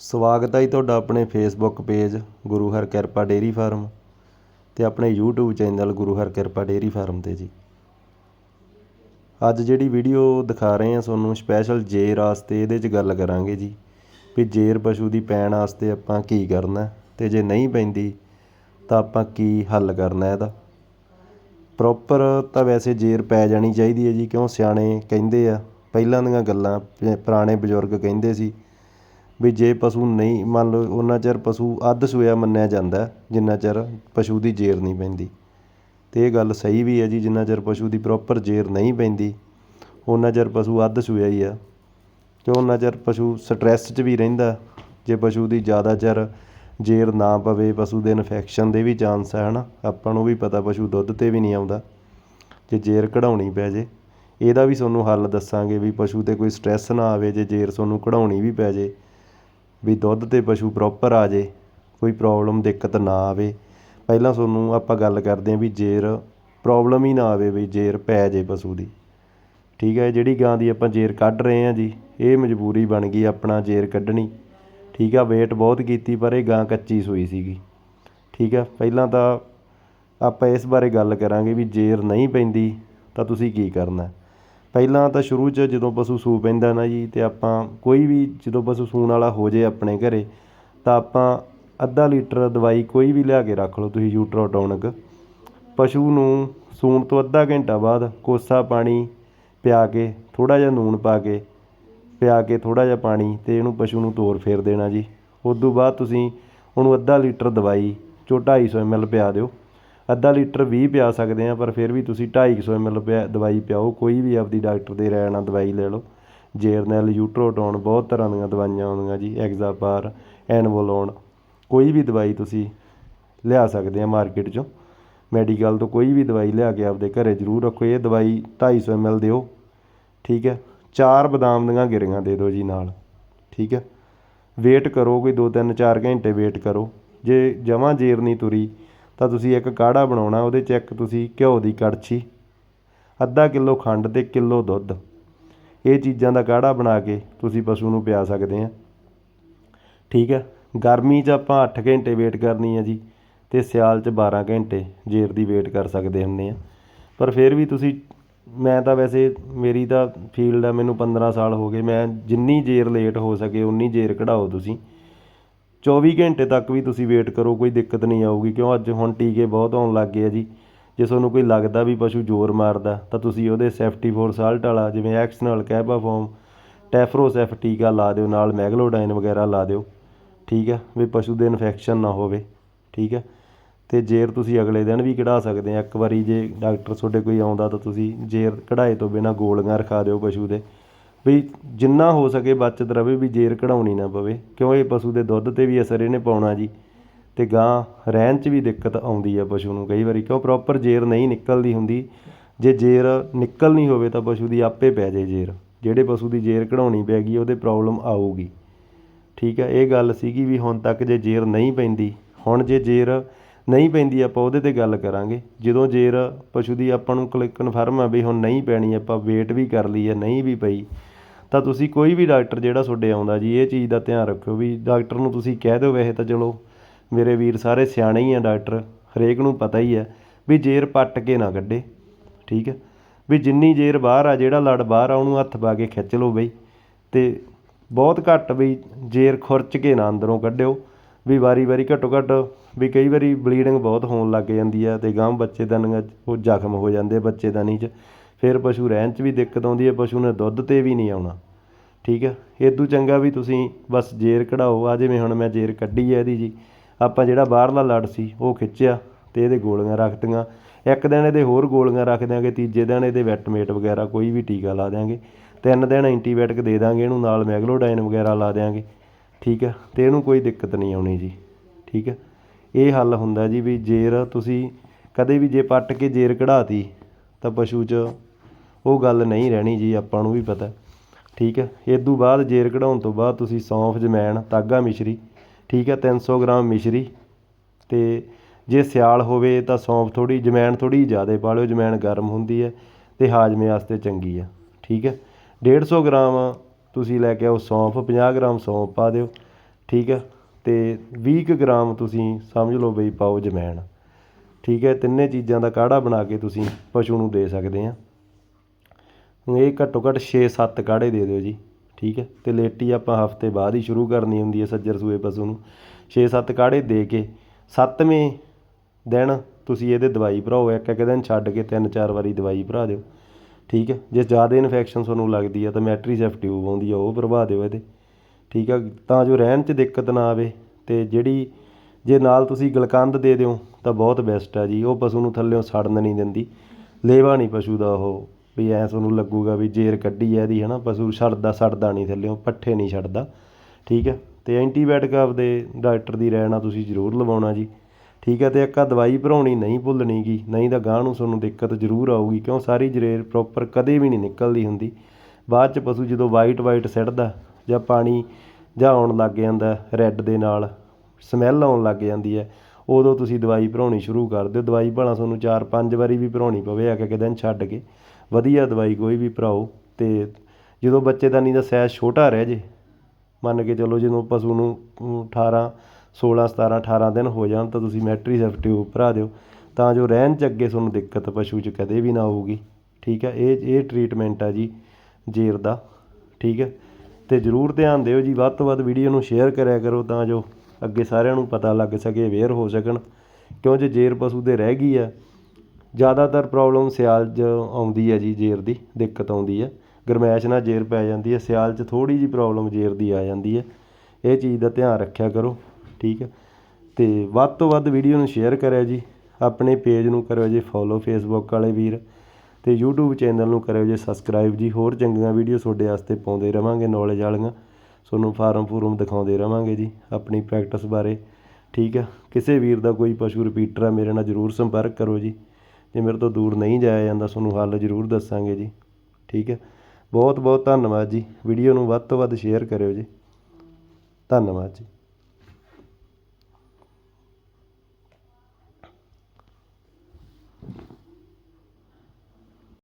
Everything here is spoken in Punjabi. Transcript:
ਸਵਾਗਤ ਹੈ ਜੀ ਤੁਹਾਡਾ ਆਪਣੇ ਫੇਸਬੁੱਕ ਪੇਜ ਗੁਰੂ ਹਰ ਕਿਰਪਾ ਡੇਅਰੀ ਫਾਰਮ ਅਤੇ ਆਪਣੇ ਯੂਟਿਊਬ ਚੈਨਲ ਗੁਰੂ ਹਰ ਕਿਰਪਾ ਡੇਅਰੀ ਫਾਰਮ 'ਤੇ ਜੀ। ਅੱਜ ਜਿਹੜੀ ਵੀਡੀਓ ਦਿਖਾ ਰਹੇ ਹਾਂ ਤੁਹਾਨੂੰ ਸਪੈਸ਼ਲ ਜੇਰ ਵਾਸਤੇ, ਇਹਦੇ 'ਚ ਗੱਲ ਕਰਾਂਗੇ ਜੀ ਵੀ ਜੇਰ ਪਸ਼ੂ ਦੀ ਪੈਣ ਵਾਸਤੇ ਆਪਾਂ ਕੀ ਕਰਨਾ ਅਤੇ ਜੇ ਨਹੀਂ ਪੈਂਦੀ ਤਾਂ ਆਪਾਂ ਕੀ ਹੱਲ ਕਰਨਾ ਇਹਦਾ। ਪ੍ਰੋਪਰ ਤਾਂ ਵੈਸੇ ਜੇਰ ਪੈ ਜਾਣੀ ਚਾਹੀਦੀ ਹੈ ਜੀ, ਕਿਉਂ ਸਿਆਣੇ ਕਹਿੰਦੇ ਆ, ਪਹਿਲਾਂ ਦੀਆਂ ਗੱਲਾਂ, ਪੁਰਾਣੇ ਬਜ਼ੁਰਗ ਕਹਿੰਦੇ ਸੀ ਵੀ ਜੇ ਪਸ਼ੂ ਨਹੀਂ, ਮੰਨ ਲਓ ਉਹਨਾਂ ਚਿਰ ਪਸ਼ੂ ਅੱਧ ਸੂਇਆ ਮੰਨਿਆ ਜਾਂਦਾ, ਜਿੰਨਾ ਚਿਰ ਪਸ਼ੂ ਦੀ ਜੇਰ ਨਹੀਂ ਪੈਂਦੀ। ਅਤੇ ਇਹ ਗੱਲ ਸਹੀ ਵੀ ਹੈ ਜੀ, ਜਿੰਨਾ ਚਿਰ ਪਸ਼ੂ ਦੀ ਪ੍ਰੋਪਰ ਜੇਰ ਨਹੀਂ ਪੈਂਦੀ, ਉਹਨਾਂ ਚਿਰ ਪਸ਼ੂ ਅੱਧ ਸੂਇਆ ਹੀ ਆ। ਅਤੇ ਉਹਨਾਂ ਚਿਰ ਪਸ਼ੂ ਸਟਰੈਸ 'ਚ ਵੀ ਰਹਿੰਦਾ, ਜੇ ਪਸ਼ੂ ਦੀ ਜ਼ਿਆਦਾ ਚਿਰ ਜੇਰ ਨਾ ਪਵੇ, ਪਸ਼ੂ ਦੇ ਇਨਫੈਕਸ਼ਨ ਦੇ ਵੀ ਚਾਂਸ ਹੈ ਨਾ ਆਪਾਂ ਨੂੰ ਵੀ ਪਤਾ ਪਸ਼ੂ ਦੁੱਧ 'ਤੇ ਵੀ ਨਹੀਂ ਆਉਂਦਾ, ਜੇ ਜੇਰ ਕਢਾਉਣੀ ਪੈ ਜੇ। ਇਹਦਾ ਵੀ ਤੁਹਾਨੂੰ ਹੱਲ ਦੱਸਾਂਗੇ ਵੀ ਪਸ਼ੂ 'ਤੇ ਕੋਈ ਸਟ੍ਰੈਸ ਨਾ ਆਵੇ, ਜੇ ਜੇਰ ਤੁਹਾਨੂੰ ਕਢਾਉਣੀ ਵੀ ਪੈ ਜੇ। ਵੀ ਦੁੱਧ ਅਤੇ ਪਸ਼ੂ ਪ੍ਰੋਪਰ ਆ ਜੇ, ਕੋਈ ਪ੍ਰੋਬਲਮ ਦਿੱਕਤ ਨਾ ਆਵੇ। ਪਹਿਲਾਂ ਤੁਹਾਨੂੰ ਆਪਾਂ ਗੱਲ ਕਰਦੇ ਹਾਂ ਵੀ ਜੇਰ ਪ੍ਰੋਬਲਮ ਹੀ ਨਾ ਆਵੇ ਵੀ ਜੇਰ ਪੈ ਜੇ ਪਸ਼ੂ ਦੀ। ਠੀਕ ਹੈ, ਜਿਹੜੀ ਗਾਂ ਦੀ ਆਪਾਂ ਜੇਰ ਕੱਢ ਰਹੇ ਹਾਂ ਜੀ, ਇਹ ਮਜਬੂਰੀ ਬਣ ਗਈ ਆਪਣਾ ਜੇਰ ਕੱਢਣੀ। ਠੀਕ ਆ ਵੇਟ ਬਹੁਤ ਕੀਤੀ, ਪਰ ਇਹ ਗਾਂ ਕੱਚੀ ਸੂਈ ਸੀਗੀ। ਠੀਕ ਆ, ਪਹਿਲਾਂ ਤਾਂ ਆਪਾਂ ਇਸ ਬਾਰੇ ਗੱਲ ਕਰਾਂਗੇ ਵੀ ਜੇਰ ਨਹੀਂ ਪੈਂਦੀ, ਤਾਂ ਤੁਸੀਂ ਕੀ ਕਰਨਾ? ਪਹਿਲਾਂ ਤਾਂ ਸ਼ੁਰੂ 'ਚ ਜਦੋਂ ਪਸ਼ੂ ਸੂ ਪੈਂਦਾ ਨਾ ਜੀ ਅਤੇ ਆਪਾਂ ਕੋਈ ਵੀ ਜਦੋਂ ਪਸ਼ੂ ਸੂਣ ਵਾਲਾ ਹੋ ਜੇ ਆਪਣੇ ਘਰ, ਤਾਂ ਆਪਾਂ ਅੱਧਾ ਲੀਟਰ ਦਵਾਈ ਕੋਈ ਵੀ ਲਿਆ ਕੇ ਰੱਖ ਲਓ ਤੁਸੀਂ ਯੂਟਰੋਟੋਨਿਕ। ਪਸ਼ੂ ਨੂੰ ਸੂਣ ਤੋਂ ਅੱਧਾ ਘੰਟਾ ਬਾਅਦ ਕੋਸਾ ਪਾਣੀ ਪਿਆ ਕੇ, ਥੋੜ੍ਹਾ ਜਿਹਾ ਲੂਣ ਪਾ ਕੇ, ਪਿਆ ਕੇ ਥੋੜ੍ਹਾ ਜਿਹਾ ਪਾਣੀ ਅਤੇ ਇਹਨੂੰ ਪਸ਼ੂ ਨੂੰ ਤੋਰ ਫੇਰ ਦੇਣਾ ਜੀ। ਉਸ ਤੋਂ ਬਾਅਦ ਤੁਸੀਂ ਉਹਨੂੰ ਅੱਧਾ ਲੀਟਰ ਦਵਾਈ ਚੋਂ ਢਾਈ ਸੌ ਐੱਮ ਐੱਲ ਪਿਆ ਦਿਓ। ਅੱਧਾ ਲੀਟਰ ਵੀਹ ਪਿਆ ਸਕਦੇ ਹਾਂ ਪਰ ਫਿਰ ਵੀ ਤੁਸੀਂ ਢਾਈ ਕੁ ਸੌ ਐੱਮ ਐੱਲ ਪਿਆ, ਦਵਾਈ ਪਿਆਓ, ਕੋਈ ਵੀ ਆਪਦੀ ਡਾਕਟਰ ਦੇ ਰਾਏ ਨਾਲ ਦਵਾਈ ਲੈ ਲਓ। ਜੇਰਨੈਲ ਯੂਟਰੋਟੋਨ, ਬਹੁਤ ਤਰ੍ਹਾਂ ਦੀਆਂ ਦਵਾਈਆਂ ਆਉਂਦੀਆਂ ਜੀ, ਐਗਜ਼ਾਪਾਰ, ਐਨਵੋਲੋਨ, ਕੋਈ ਵੀ ਦਵਾਈ ਤੁਸੀਂ ਲਿਆ ਸਕਦੇ ਆ ਮਾਰਕੀਟ 'ਚੋਂ। ਮੈਡੀਕਲ ਤੋਂ ਕੋਈ ਵੀ ਦਵਾਈ ਲਿਆ ਕੇ ਆਪਦੇ ਘਰੇ ਜ਼ਰੂਰ ਰੱਖੋ, ਇਹ ਦਵਾਈ 250 ml ਦਿਓ, ਠੀਕ ਹੈ? ਚਾਰ ਬਦਾਮ ਦੀਆਂ ਗਿਰੀਆਂ ਦੇ ਦਿਓ ਜੀ ਨਾਲ, ਠੀਕ ਹੈ? ਵੇਟ ਕਰੋ ਕੋਈ 2 3 4 ਘੰਟੇ ਵੇਟ ਕਰੋ, ਜੇ ਜਮਾਂ ਜੇਰ ਨਹੀਂ ਤੁਰੀ ਤਾਂ ਤੁਸੀਂ ਇੱਕ ਕਾੜਾ ਬਣਾਉਣਾ, ਉਹਦੇ 'ਚ ਇੱਕ ਤੁਸੀਂ ਘਿਓ ਦੀ ਕੜਛੀ, ਅੱਧਾ ਕਿਲੋ ਖੰਡ ਅਤੇ ਕਿਲੋ ਦੁੱਧ। ਇਹ ਚੀਜ਼ਾਂ ਦਾ ਕਾੜਾ ਬਣਾ ਕੇ ਤੁਸੀਂ ਪਸ਼ੂ ਨੂੰ ਪਿਆ ਸਕਦੇ ਆ। ਠੀਕ ਹੈ ਗਰਮੀ 'ਚ ਆਪਾਂ 8 ਘੰਟੇ ਵੇਟ ਕਰਨੀ ਹੈ ਜੀ ਅਤੇ ਸਿਆਲ 'ਚ 12 ਘੰਟੇ ਜੇਰ ਦੀ ਵੇਟ ਕਰ ਸਕਦੇ ਹੁੰਦੇ ਆ। ਪਰ ਫਿਰ ਵੀ ਤੁਸੀਂ, ਮੈਂ ਤਾਂ ਵੈਸੇ ਮੇਰੀ ਤਾਂ ਫੀਲਡ ਆ, ਮੈਨੂੰ 15 ਸਾਲ ਹੋ ਗਏ, ਮੈਂ ਜਿੰਨੀ ਜੇਰ ਲੇਟ ਹੋ ਸਕੇ, ਉਨੀ ਜੇਰ ਕਢਾਓ ਤੁਸੀਂ। 24 ਘੰਟੇ ਤੱਕ ਵੀ ਤੁਸੀਂ ਵੇਟ ਕਰੋ, ਕੋਈ ਦਿੱਕਤ ਨਹੀਂ ਆਊਗੀ, ਕਿਉਂ ਅੱਜ ਹੁਣ ਟੀਕੇ ਬਹੁਤ ਆਉਣ ਲੱਗ ਗਏ ਆ ਜੀ। ਜੇ ਤੁਹਾਨੂੰ ਕੋਈ ਲੱਗਦਾ ਵੀ ਪਸ਼ੂ ਜ਼ੋਰ ਮਾਰਦਾ, ਤਾਂ ਤੁਸੀਂ ਉਹਦੇ ਸੈਫਟੀ ਫੋਰ ਸਾਲਟ ਵਾਲਾ, ਜਿਵੇਂ ਐਕਸਨਲ ਕੈਬਾਫੋਮ ਟੈਫਰੋਸੈਫ ਟੀਕਾ ਲਾ ਦਿਓ, ਨਾਲ ਮੈਗਲੋਡਾਈਨ ਵਗੈਰਾ ਲਾ ਦਿਓ, ਠੀਕ ਆ? ਵੀ ਪਸ਼ੂ ਦੇ ਇਨਫੈਕਸ਼ਨ ਨਾ ਹੋਵੇ, ਠੀਕ ਆ? ਤੇ ਜੇਰ ਤੁਸੀਂ ਅਗਲੇ ਦਿਨ ਵੀ ਕਢਾ ਸਕਦੇ ਆ। ਇੱਕ ਵਾਰੀ ਜੇ ਡਾਕਟਰ ਤੁਹਾਡੇ ਕੋਈ ਆਉਂਦਾ ਤਾਂ ਤੁਸੀਂ ਜੇਰ ਕਢਾਏ ਤੋਂ ਬਿਨਾ ਗੋਲੀਆਂ ਰਖਾ ਦਿਓ ਪਸ਼ੂ ਦੇ। ਵੀ ਜਿੰਨਾ ਹੋ ਸਕੇ ਬਚਤ ਰਵੇ ਵੀ ਜੇਰ ਕਢਾਉਣੀ ਨਾ ਪਵੇ। ਕਿਉਂ ਇਹ ਪਸ਼ੂ ਦੇ ਦੁੱਧ ਤੇ ਵੀ ਅਸਰ ਇਹਨੇ ਪਾਉਣਾ ਜੀ? ਅਤੇ ਗਾਂਹ ਰਹਿਣ 'ਚ ਵੀ ਦਿੱਕਤ ਆਉਂਦੀ ਆ ਪਸ਼ੂ ਨੂੰ ਕਈ ਵਾਰੀ, ਕਿਉਂ ਪ੍ਰੋਪਰ ਜੇਰ ਨਹੀਂ ਨਿਕਲਦੀ ਹੁੰਦੀ। ਜੇ ਜੇਰ ਨਿਕਲਣੀ ਹੋਵੇ ਤਾਂ ਪਸ਼ੂ ਦੀ ਆਪੇ ਪੈ ਜੇ ਜੇਰ ਜਿਹੜੇ ਪਸ਼ੂ ਦੀ ਜੇਰ ਕਢਾਉਣੀ ਪੈ ਗਈ, ਉਹਦੇ ਪ੍ਰੋਬਲਮ ਆਊਗੀ। ਠੀਕ ਹੈ ਇਹ ਗੱਲ ਸੀਗੀ ਵੀ ਹੁਣ ਤੱਕ ਜੇ ਜੇਰ ਨਹੀਂ ਪੈਂਦੀ, ਹੁਣ ਜੇ ਜੇਰ ਨਹੀਂ ਪੈਂਦੀ ਆਪਾਂ ਉਹਦੇ ਤੇ ਗੱਲ ਕਰਾਂਗੇ। ਜਦੋਂ ਜੇਰ ਪਸ਼ੂ ਦੀ ਆਪਾਂ ਨੂੰ ਕਨਫਰਮ ਆ ਵੀ ਹੁਣ ਨਹੀਂ ਪੈਣੀ, ਆਪਾਂ ਵੇਟ ਵੀ ਕਰ ਲਈ ਹੈ ਨਹੀਂ ਵੀ ਪਈ ਤਾਂ ਤੁਸੀਂ ਕੋਈ ਵੀ ਡਾਕਟਰ ਜਿਹੜਾ ਤੁਹਾਡੇ ਆਉਂਦਾ ਜੀ, ਇਹ ਚੀਜ਼ ਦਾ ਧਿਆਨ ਰੱਖਿਓ ਵੀ ਡਾਕਟਰ ਨੂੰ ਤੁਸੀਂ ਕਹਿ ਦਿਓ ਵੈਸੇ ਤਾਂ ਚਲੋ ਮੇਰੇ ਵੀਰ ਸਾਰੇ ਸਿਆਣੇ ਹੀ ਆ ਡਾਕਟਰ, ਹਰੇਕ ਨੂੰ ਪਤਾ ਹੀ ਹੈ ਵੀ ਜੇਰ ਪੱਟ ਕੇ ਨਾ ਕੱਢੇ, ਠੀਕ ਹੈ ਵੀ ਜਿੰਨੀ ਜੇਰ ਬਾਹਰ ਆ, ਜਿਹੜਾ ਲੜ ਬਾਹਰ ਆ, ਉਹਨੂੰ ਹੱਥ ਪਾ ਕੇ ਖਿੱਚ ਲਓ ਬਈ ਅਤੇ ਬਹੁਤ ਘੱਟ ਵੀ ਜੇਰ ਖੁਰਚ ਕੇ ਨਾ ਅੰਦਰੋਂ ਕੱਢਿਓ ਵੀ ਵਾਰੀ ਵਾਰੀ ਘੱਟੋ ਘੱਟ ਵੀ ਕਈ ਵਾਰੀ ਬਲੀਡਿੰਗ ਬਹੁਤ ਹੋਣ ਲੱਗ ਜਾਂਦੀ ਆ ਅਤੇ ਗਾਂ ਬੱਚੇ ਦਾ ਉਹ ਜ਼ਖਮ ਹੋ ਜਾਂਦੇ ਬੱਚੇ ਦਾ ਚ। ਫਿਰ ਪਸ਼ੂ ਰਹਿਣ ਚ ਵੀ ਦਿੱਕਤ ਆਉਂਦੀ ਹੈ, ਪਸ਼ੂ ਨੇ ਦੁੱਧ ਤੇ ਵੀ ਨਹੀਂ ਆਉਣਾ। ਠੀਕ ਹੈ? ਇਦੋਂ ਚੰਗਾ ਵੀ ਤੁਸੀਂ ਬਸ ਜੇਰ ਕਢਾਓ। ਆ ਜਿਵੇਂ ਹੁਣ ਮੈਂ ਜੇਰ ਕੱਢੀ ਹੈ ਇਹਦੀ ਜੀ, ਆਪਾਂ ਜਿਹੜਾ ਬਾਹਰਲਾ ਲੜ ਸੀ, ਉਹ ਖਿੱਚਿਆ ਅਤੇ ਇਹਦੇ ਗੋਲੀਆਂ ਰੱਖਤੀਆਂ। ਇੱਕ ਦਿਨ ਇਹਦੇ ਹੋਰ ਗੋਲੀਆਂ ਰੱਖ ਦਿਆਂਗੇ, ਤੀਜੇ ਦਿਨ ਇਹਦੇ ਵੈਟਮੇਟ ਵਗੈਰਾ ਕੋਈ ਵੀ ਟੀਕਾ ਲਾ ਦਿਆਂਗੇ। ਤਿੰਨ ਦਿਨ ਐਂਟੀਬਾਇਓਟਿਕ ਦੇ ਦਾਂਗੇ ਇਹਨੂੰ, ਨਾਲ ਮੈਗਲੋਡਾਈਨ ਵਗੈਰਾ ਲਾ ਦਿਆਂਗੇ। ਠੀਕ ਹੈ? ਅਤੇ ਇਹਨੂੰ ਕੋਈ ਦਿੱਕਤ ਨਹੀਂ ਆਉਣੀ ਜੀ। ਠੀਕ ਹੈ? ਇਹ ਹੱਲ ਹੁੰਦਾ ਜੀ ਵੀ ਜੇਰ ਤੁਸੀਂ ਕਦੇ ਵੀ ਜੇ ਪੱਟ ਕੇ ਜੇਰ ਕਢਾਤੀ, ਤਾਂ ਪਸ਼ੂ 'ਚ ਉਹ ਗੱਲ ਨਹੀਂ ਰਹਿਣੀ ਜੀ, ਆਪਾਂ ਨੂੰ ਵੀ ਪਤਾ ਠੀਕ ਹੈ? ਇਹ ਤੋਂ ਬਾਅਦ ਜੇਰ ਕਢਾਉਣ ਤੋਂ ਬਾਅਦ ਤੁਸੀਂ ਸੌਂਫ, ਜਮੈਣ ਤਾਗਾ ਮਿਸ਼ਰੀ, ਠੀਕ ਹੈ? 300 ਗ੍ਰਾਮ ਮਿਸ਼ਰੀ ਅਤੇ ਜੇ ਸਿਆਲ ਹੋਵੇ ਤਾਂ ਸੌਂਫ ਥੋੜੀ ਜਮੈਣ ਥੋੜੀ ਜ਼ਿਆਦਾ ਪਾ ਲਿਓ, ਜਮੈਣ ਗਰਮ ਹੁੰਦੀ ਹੈ ਅਤੇ ਹਾਜ਼ਮੇ ਵਾਸਤੇ ਚੰਗੀ ਆ ਠੀਕ ਹੈ? ਡੇਢ ਸੌ ਗ੍ਰਾਮ ਤੁਸੀਂ ਲੈ ਕੇ ਆਓ ਸੌਂਫ 50 ਗ੍ਰਾਮ ਸੌਂਫ ਪਾ ਦਿਓ। ਠੀਕ ਹੈ? ਅਤੇ ਵੀਹ ਕੁ ਗ੍ਰਾਮ ਤੁਸੀਂ ਸਮਝ ਲਓ ਬਈ ਪਾਓ ਜਮੈਣ। ਠੀਕ ਹੈ? ਤਿੰਨੇ ਚੀਜ਼ਾਂ ਦਾ ਕਾੜਾ ਬਣਾ ਕੇ ਤੁਸੀਂ ਪਸ਼ੂ ਨੂੰ ਦੇ ਸਕਦੇ ਹਾਂ। ਇਹ ਘੱਟੋ ਘੱਟ 6-7 ਕਾੜੇ ਦੇ ਦਿਓ ਜੀ, ਠੀਕ ਹੈ? ਅਤੇ ਲੇਟੀ ਆਪਾਂ ਹਫ਼ਤੇ ਬਾਅਦ ਹੀ ਸ਼ੁਰੂ ਕਰਨੀ ਹੁੰਦੀ ਹੈ ਸੱਜਰ ਸੂਏ ਪਸ਼ੂ ਨੂੰ। 6-7 ਕਾੜੇ ਦੇ ਕੇ ਸੱਤਵੇਂ ਦਿਨ ਤੁਸੀਂ ਇਹਦੇ ਦਵਾਈ ਭਰਾਓ, ਇੱਕ ਇੱਕ ਦਿਨ ਛੱਡ ਕੇ ਤਿੰਨ ਚਾਰ ਵਾਰੀ ਦਵਾਈ ਭਰਾ ਦਿਓ, ਠੀਕ ਹੈ? ਜੇ ਜ਼ਿਆਦਾ ਇਨਫੈਕਸ਼ਨ ਤੁਹਾਨੂੰ ਲੱਗਦੀ ਹੈ ਤਾਂ ਮੈਟਰੀਸੈਫ ਟਿਊਬ ਆਉਂਦੀ ਆ ਉਹ ਭਰਵਾ ਦਿਓ ਇਹਦੇ, ਠੀਕ ਆ ਤਾਂ ਜੋ ਰਹਿਣ 'ਚ ਦਿੱਕਤ ਨਾ ਆਵੇ ਅਤੇ ਜਿਹੜੀ ਜੇ ਨਾਲ ਤੁਸੀਂ ਗਲਕੰਦ ਦੇ ਦਿਓ ਤਾਂ ਬਹੁਤ ਬੈਸਟ ਆ ਜੀ, ਉਹ ਪਸ਼ੂ ਨੂੰ ਥੱਲਿਓਂ ਸੜਨ ਨਹੀਂ ਦਿੰਦੀ, ਲੇਵਾ ਨਹੀਂ ਪਸ਼ੂ ਦਾ ਉਹ। ਵੀ ਐਂ ਤੁਹਾਨੂੰ ਲੱਗੂਗਾ ਵੀ ਜੇਰ ਕੱਢੀ ਹੈ ਇਹਦੀ ਹੈ ਨਾ ਪਸ਼ੂ ਛੱਡਦਾ ਸੜਦਾ ਨਹੀਂ ਥੱਲਿਓ ਪੱਠੇ ਨਹੀਂ ਛੱਡਦਾ ਠੀਕ ਹੈ? ਅਤੇ ਐਂਟੀਬਾਇਓਟਿਕ ਆਪਦੇ ਡਾਕਟਰ ਦੀ ਰਾਏ ਨਾਲ ਤੁਸੀਂ ਜ਼ਰੂਰ ਲਵਾਉਣਾ ਜੀ। ਠੀਕ ਹੈ? ਅਤੇ ਇੱਕ ਆ ਦਵਾਈ ਭਰਾਉਣੀ ਨਹੀਂ ਭੁੱਲਣੀ ਗੀ ਨਹੀਂ ਤਾਂ ਗਾਂ ਨੂੰ ਤੁਹਾਨੂੰ ਦਿੱਕਤ ਜ਼ਰੂਰ ਆਊਗੀ, ਕਿਉਂ? ਸਾਰੀ ਜਰੇਰ ਪ੍ਰੋਪਰ ਕਦੇ ਵੀ ਨਹੀਂ ਨਿਕਲਦੀ ਹੁੰਦੀ। ਬਾਅਦ ਚ ਪਸ਼ੂ ਜਦੋਂ ਵਾਈਟ ਵਾਈਟ ਸਿੱਟਦਾ ਜਾਂ ਪਾਣੀ ਜਾਂ ਆਉਣ ਲੱਗ ਜਾਂਦਾ ਰੈੱਡ ਦੇ ਨਾਲ ਸਮੈਲ ਆਉਣ ਲੱਗ ਜਾਂਦੀ ਹੈ, ਉਦੋਂ ਤੁਸੀਂ ਦਵਾਈ ਭਰਾਉਣੀ ਸ਼ੁਰੂ ਕਰ ਦਿਓ। ਦਵਾਈ ਭਲਾ ਤੁਹਾਨੂੰ ਚਾਰ ਪੰਜ ਵਾਰੀ ਵੀ ਭਰਾਉਣੀ ਪਵੇ ਇੱਕ ਇੱਕ ਦਿਨ ਛੱਡ ਕੇ। ਵਧੀਆ ਦਵਾਈ ਕੋਈ ਵੀ ਭਰਾਓ ਅਤੇ ਜਦੋਂ ਬੱਚੇਦਾਨੀ ਦਾ ਸਾਈਜ਼ ਛੋਟਾ ਰਹਿ ਜੇ, ਮੰਨ ਕੇ ਚੱਲੋ ਜਦੋਂ ਪਸ਼ੂ ਨੂੰ ਅਠਾਰਾਂ 18 16 17 18 ਦਿਨ ਹੋ ਜਾਣ ਤਾਂ ਤੁਸੀਂ ਮੈਟਰੀਸੈਫ ਟਿਊਬ ਭਰਾ ਦਿਓ, ਤਾਂ ਜੋ ਰਹਿਣ ਚ ਅੱਗੇ ਤੁਹਾਨੂੰ ਦਿੱਕਤ ਪਸ਼ੂ ਚ ਕਦੇ ਵੀ ਨਾ ਆਊਗੀ ਠੀਕ ਹੈ ਇਹ ਇਹ ਟਰੀਟਮੈਂਟ ਆ ਜੀ ਜੇਰ ਦਾ, ਠੀਕ ਹੈ ਅਤੇ ਜਰੂਰ ਧਿਆਨ ਦਿਓ ਜੀ, ਵੱਧ ਤੋਂ ਵੱਧ ਵੀਡੀਓ ਨੂੰ ਸ਼ੇਅਰ ਕਰਿਆ ਕਰੋ ਤਾਂ ਜੋ ਅੱਗੇ ਸਾਰਿਆਂ ਨੂੰ ਪਤਾ ਲੱਗ ਸਕੇ ਅਵੇਅਰ ਹੋ ਸਕਣ, ਕਿਉਂ ਜੇ ਜੇਰ ਪਸ਼ੂ ਦੇ ਰਹਿ ਗਈ ਆ ਜ਼ਿਆਦਾਤਰ ਪ੍ਰੋਬਲਮ ਸਿਆਲ 'ਚ ਆਉਂਦੀ ਹੈ ਜੀ ਜੇਰ ਦੀ, ਦਿੱਕਤ ਆਉਂਦੀ ਹੈ। ਗਰਮੈਸ਼ ਨਾਲ ਜੇਰ ਪੈ ਜਾਂਦੀ ਹੈ, ਸਿਆਲ 'ਚ ਥੋੜ੍ਹੀ ਜਿਹੀ ਪ੍ਰੋਬਲਮ ਜੇਰ ਦੀ ਆ ਜਾਂਦੀ ਹੈ। ਇਹ ਚੀਜ਼ ਦਾ ਧਿਆਨ ਰੱਖਿਆ ਕਰੋ, ਠੀਕ ਹੈ। ਅਤੇ ਵੱਧ ਤੋਂ ਵੱਧ ਵੀਡੀਓ ਨੂੰ ਸ਼ੇਅਰ ਕਰਿਓ ਜੀ। ਆਪਣੇ ਪੇਜ ਨੂੰ ਕਰਿਓ ਜੀ ਫੋਲੋ ਫੇਸਬੁੱਕ ਵਾਲੇ ਵੀਰ ਅਤੇ ਯੂਟਿਊਬ ਚੈਨਲ ਨੂੰ ਕਰਿਓ ਜੀ ਸਬਸਕ੍ਰਾਈਬ ਜੀ। ਹੋਰ ਚੰਗੀਆਂ ਵੀਡੀਓ ਤੁਹਾਡੇ ਵਾਸਤੇ ਪਾਉਂਦੇ ਰਵਾਂਗੇ ਨੌਲੇਜ ਵਾਲੀਆਂ। ਤੁਹਾਨੂੰ ਫਾਰਮ ਫੂਰਮ ਦਿਖਾਉਂਦੇ ਰਵਾਂਗੇ ਜੀ, ਆਪਣੀ ਪ੍ਰੈਕਟਿਸ ਬਾਰੇ, ਠੀਕ ਹੈ। ਕਿਸੇ ਵੀਰ ਦਾ ਕੋਈ ਪਸ਼ੂ ਰਿਪੀਟਰ ਆ, ਮੇਰੇ ਨਾਲ ਜ਼ਰੂਰ ਸੰਪਰਕ ਕਰੋ ਜੀ। ਜੇ ਮੇਰੇ ਤੋਂ ਦੂਰ ਨਹੀਂ ਜਾਇਆ ਜਾਂਦਾ, ਤੁਹਾਨੂੰ ਹੱਲ ਜ਼ਰੂਰ ਦੱਸਾਂਗੇ ਜੀ। ਠੀਕ ਹੈ? ਬਹੁਤ ਬਹੁਤ ਧੰਨਵਾਦ ਜੀ। ਵੀਡੀਓ ਨੂੰ ਵੱਧ ਤੋਂ ਵੱਧ ਸ਼ੇਅਰ ਕਰਿਓ ਜੀ। ਧੰਨਵਾਦ ਜੀ।